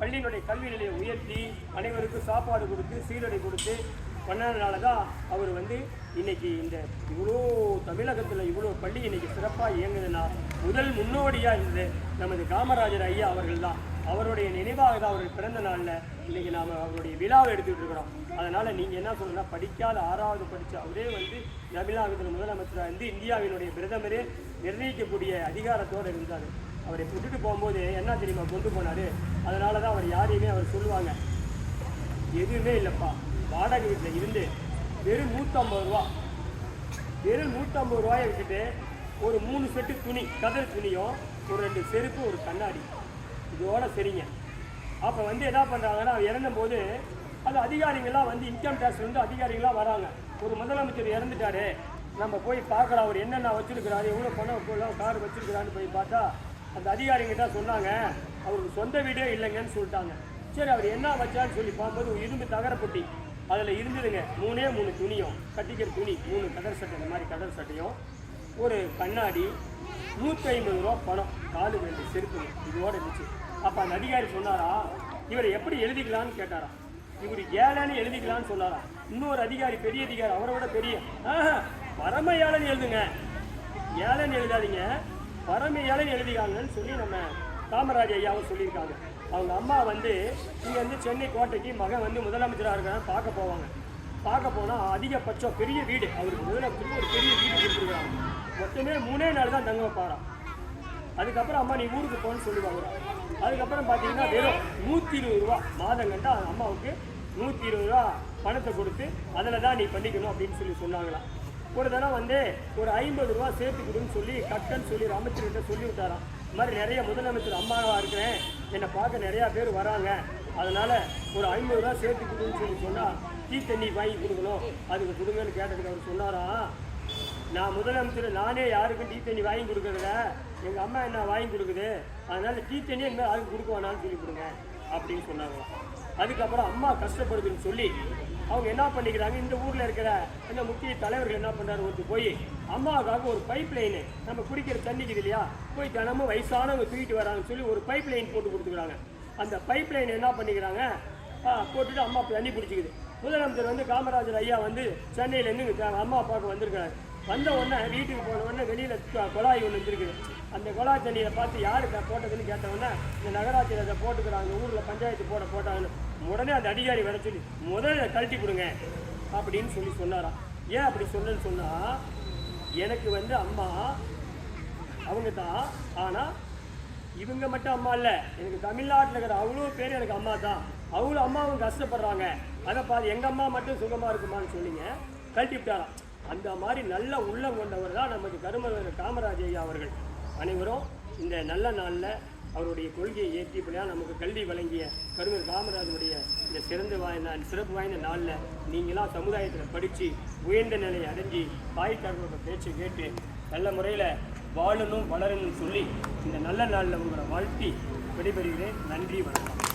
பள்ளியினுடைய கல்வி நிலையை உயர்த்தி அனைவருக்கும் சாப்பாடு கொடுத்து சீரடை கொடுத்து பண்ணதுனால தான் அவர் வந்து இன்னைக்கு இந்த இவ்வளோ தமிழகத்தில் இவ்வளோ பள்ளி இன்னைக்கு சிறப்பாக இயங்குதுன்னா முதல் முன்னோடியாக இருந்தது நமது காமராஜர் ஐயா அவர்கள் தான் அவருடைய நினைவாக தான் அவர்கள் பிறந்த நாளில் இன்றைக்கி நாம் அவருடைய விழாவை எடுத்துக்கிட்டு இருக்கிறோம். அதனால் நீங்கள் என்ன சொல்லணும்னா படிக்காத ஆறாவது படித்த அவரே வந்து தமிழகத்தில் முதலமைச்சராக இருந்து இந்தியாவினுடைய பிரதமரே நிர்ணயிக்கக்கூடிய அதிகாரத்தோடு இருந்தார். அவரை விட்டுட்டு போகும்போது என்ன தெரியுமா கொண்டு போனார்? அதனால தான் அவர் யாரையுமே அவர் சொல்லுவாங்க. எதுவுமே இல்லைப்பா. வாடகை வீட்டில் இருந்து வெறும் நூற்றம்பது ரூபா. வெறும் நூற்றம்பது ரூபாயை விட்டுட்டு ஒரு மூணு செட்டு துணி கதர் துணியும் ஒரு ரெண்டு செருப்பு ஒரு கண்ணாடி. இதோட சரிங்க. அப்போ வந்து என்ன பண்ணுறாங்கன்னா அவர் இறந்தபோது அது அதிகாரிகள்லாம் வந்து இன்கம் டேக்ஸ் வந்து அதிகாரிகள்லாம் வராங்க. ஒரு முதலமைச்சர் இறந்துட்டாரு. நம்ம போய் பார்க்கலாம் அவர் என்னென்ன வச்சுருக்கிறாரு எவ்வளோ பணம் கார் வச்சுருக்கிறான்னு போய் பார்த்தா அந்த அதிகாரிங்கிட்ட சொன்னாங்க. அவருக்கு சொந்த வீடே இல்லைங்கன்னு சொல்லிட்டாங்க. சரி அவர் என்ன வச்சான்னு சொல்லி பார்க்கும்போது ஒரு இரும்பு தகரப்பொட்டி அதில் இருந்ததுங்க. மூணே மூணு துணியும். கட்டிக்கிற துணி மூணு கதர் சட்டை இந்த மாதிரி கதர் சட்டையும். ஒரு கண்ணாடி நூற்றி ஐம்பது ரூபா பணம் காலு வேண்டிய செருப்பு இதோட இருந்துச்சு. அப்போ அந்த அதிகாரி சொன்னாரா இவரை எப்படி எழுதிக்கலான்னு கேட்டாரா. இவர் ஏழைன்னு எழுதிக்கலான்னு சொன்னாரா. இன்னொரு அதிகாரி பெரிய அதிகாரி அவரை விட பெரிய ஆஹா பரம ஏழைன்னு எழுதுங்க. ஏழைன்னு எழுதாதீங்க. பரம எழுதியாங்கன்னு எழுதிக்காங்கன்னு சொல்லி நம்ம காமராஜ் ஐயாவும் சொல்லியிருக்காங்க. அவங்க அம்மா வந்து இங்கே வந்து சென்னை கோட்டைக்கு மகன் வந்து முதலமைச்சராக இருக்கிறான்னு பார்க்க போவாங்க. பார்க்க போனால் அதிகபட்சம் பெரிய வீடு. அவருக்கு முதலமைச்சருக்கு ஒரு பெரிய வீடு கொடுத்துருக்காங்க. மொத்தமே மூணே நாள் தான் தங்க வைப்பாராம் அதுக்கப்புறம் அம்மா நீ ஊருக்கு போகணும்னு சொல்லுவாங்க அதுக்கப்புறம் பார்த்தீங்கன்னா வெறும் நூற்றி இருபது ரூபா மாதம் கண்டா அம்மாவுக்கு நூற்றி இருபது ரூபா பணத்தை கொடுத்து அதில் தான் நீ பண்ணிக்கணும் அப்படின்னு சொல்லி சொன்னாங்களாம். ஒரு தடவை வந்து ஒரு ஐம்பது ரூபா சேர்த்து கொடுன்னு சொல்லி கட்டன்னு சொல்லி ஒரு அமைச்சர்கிட்ட சொல்லி விட்டாராம் இந்த மாதிரி நிறைய முதலமைச்சர் அம்மாவாக இருக்கிறேன். என்னை பார்க்க நிறையா பேர் வராங்க. அதனால் ஒரு ஐம்பது ரூபா சேர்த்து கொடுன்னு சொல்லி சொன்னால் டீ தண்ணி வாங்கி கொடுக்கணும். அதுக்கு கொடுங்கன்னு கேட்டதுக்கு அவர் சொன்னாராம் நான் முதலமைச்சர் நானே யாருக்கும் டீ தண்ணி வாங்கி கொடுக்கறதில்ல. எங்கள் அம்மா என்ன வாங்கி கொடுக்குது? அதனால் டீ தண்ணி என்ன யாருக்கும் கொடுக்க வேணாம்னு சொல்லி கொடுங்க. அப்படின்னு சொன்னாங்க. அதுக்கப்புறம் அம்மா கஷ்டப்படுதுன்னு சொல்லி அவங்க என்ன பண்ணிக்கிறாங்க? இந்த ஊரில் இருக்கிற இந்த முக்கிய தலைவர்கள் என்ன பண்ணுறாரு ஒருத்தர் போய் அம்மாவுக்காக ஒரு பைப் லைனு நம்ம குடிக்கிற தண்ணிக்குது இல்லையா? போய் தினமும் வயசானவங்க தூக்கிட்டு வராங்கன்னு சொல்லி ஒரு பைப் லைன் போட்டு கொடுத்துக்கிறாங்க. அந்த பைப் லைன் என்ன பண்ணிக்கிறாங்க? போட்டுட்டு அம்மா தண்ணி பிடிச்சிக்குது. முதலமைச்சர் வந்து காமராஜர் ஐயா வந்து சென்னையிலேருந்து அம்மா அப்பாவுக்கு வந்திருக்காரு வந்த உடனே வீட்டுக்கு போன உடனே வெளியில் குழாய் ஒன்று வந்துருக்குது அந்த குழாய் தண்ணியை பார்த்து யார் இதை போட்டதுன்னு கேட்ட உடனே இந்த நகராட்சியில் அதை போட்டுக்கிறாங்க ஊரில் பஞ்சாயத்து போட போட்டாங்கன்னு. உடனே அந்த அதிகாரி வர சொல்லி முதல்ல கழட்டி கொடுங்க அப்படின்னு சொல்லி சொன்னாராம். ஏன் அப்படி சொன்னேன்னு சொன்னால் எனக்கு வந்து அம்மா அவங்க தான் ஆனால் இவங்க மட்டும் அம்மா இல்லை. எனக்கு தமிழ்நாட்டில் இருக்கிற அவ்வளோ பேர் எனக்கு அம்மா தான் அவ்வளோ அம்மாவும் கஷ்டப்படுறாங்க. அதை பார்த்து எங்கள் அம்மா மட்டும் சுகமாக இருக்குமான்னு சொன்னீங்க கழட்டி விட்டாராம். அந்த மாதிரி நல்ல உள்ளம் கொண்டவர் தான் நமது கருமர் காமராஜ் ஐயா அவர்கள். அனைவரும் இந்த நல்ல நாளில் அவருடைய கொள்கையை ஏற்றிப்படியாக நமக்கு கல்வி வழங்கிய கருமர் காமராஜனுடைய இந்த சிறந்த வாய்ந்த சிறப்பு வாய்ந்த நாளில் நீங்களாம் சமுதாயத்தில் படித்து உயர்ந்த நிலையை அடைஞ்சி தாய் தகவலோட பேச்சை கேட்டு நல்ல முறையில் வாழணும் வளரணும்னு சொல்லி இந்த நல்ல நாளில் உங்களை வாழ்த்தி விடைபெறுகிறேன். நன்றி வணக்கம்.